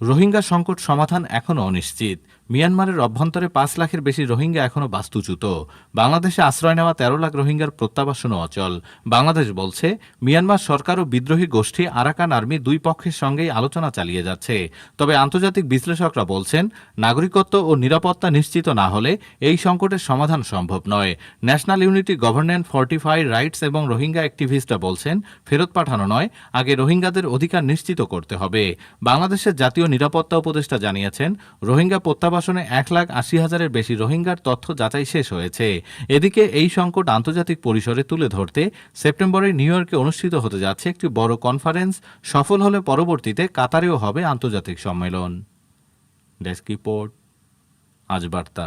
রোহিঙ্গা সংকট সমাধান এখনও অনিশ্চিত। মিয়ানমারের অভ্যন্তরে পাঁচ লাখের বেশি রোহিঙ্গা এখনও বাস্তুচ্যুত। বাংলাদেশে আশ্রয় নেওয়া তেরো লাখ রোহিঙ্গার প্রত্যাবাসনও অচল। বাংলাদেশ বলছে, মিয়ানমার সরকার ও বিদ্রোহী গোষ্ঠী আরাকান আর্মি দুই পক্ষের সঙ্গেই আলোচনা চালিয়ে যাচ্ছে। তবে আন্তর্জাতিক বিশ্লেষকরা বলছেন, নাগরিকত্ব ও নিরাপত্তা নিশ্চিত না হলে এই সংকটের সমাধান সম্ভব নয়। National unity governance fortify rights এবং রোহিঙ্গা অ্যাক্টিভিস্টরা বলছেন, ফেরত পাঠানো নয়, আগে রোহিঙ্গাদের অধিকার নিশ্চিত করতে হবে। বাংলাদেশের জাতীয় নিরাপত্তা উপদেষ্টা জানিয়েছেন, রোহিঙ্গা প্রত্যাবাসনে এক লাখ আশি হাজারের বেশি রোহিঙ্গার তথ্য যাচাই শেষ হয়েছে। এদিকে এই সংকট আন্তর্জাতিক পরিসরে তুলে ধরতে সেপ্টেম্বরে নিউ ইয়র্কে অনুষ্ঠিত হতে যাচ্ছে একটি বড় কনফারেন্স। সফল হলে পরবর্তীতে কাতারেও হবে আন্তর্জাতিক সম্মেলন। ডেস্ক রিপোর্ট, আজ বার্তা।